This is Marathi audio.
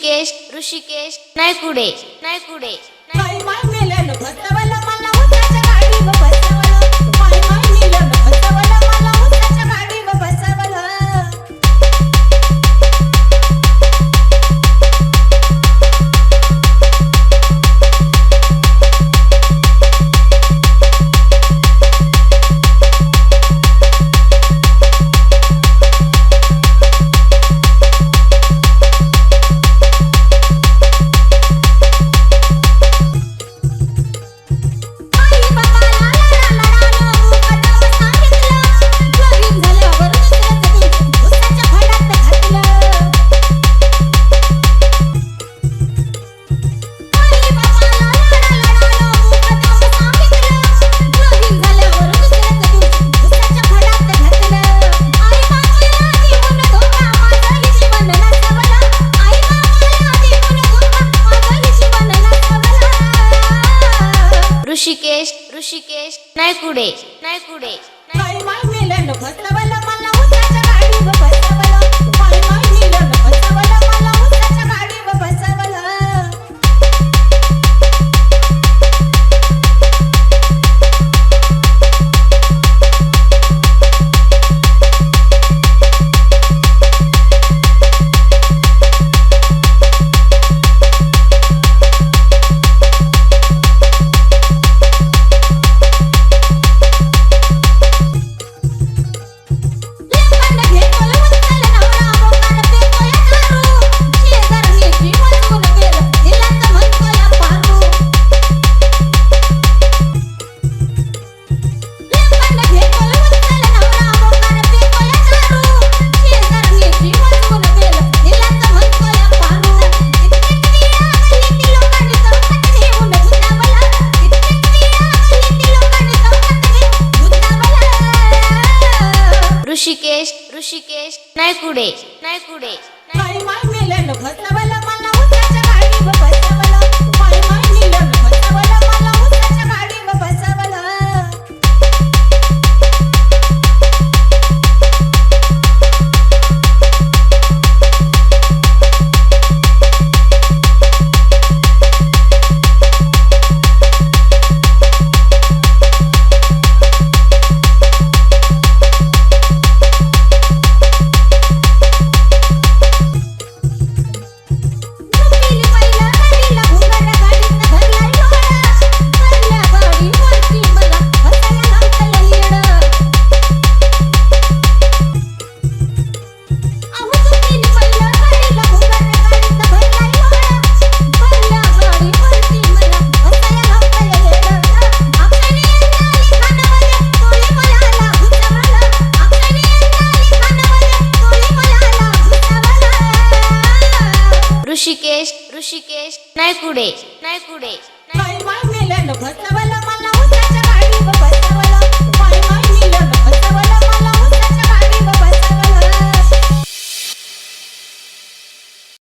ऋषिकेश ऋषिकेश नायकुडे नायकुडे. मला ऋषिकेश ऋषिकेश नायकुडे नायकुडे. ऋषिकेश ऋषिकेश नाही कुडे नाही कुडे नाही माय मेले ऋषिकेश ऋषिकेश नायकुडे नायकुडे. मला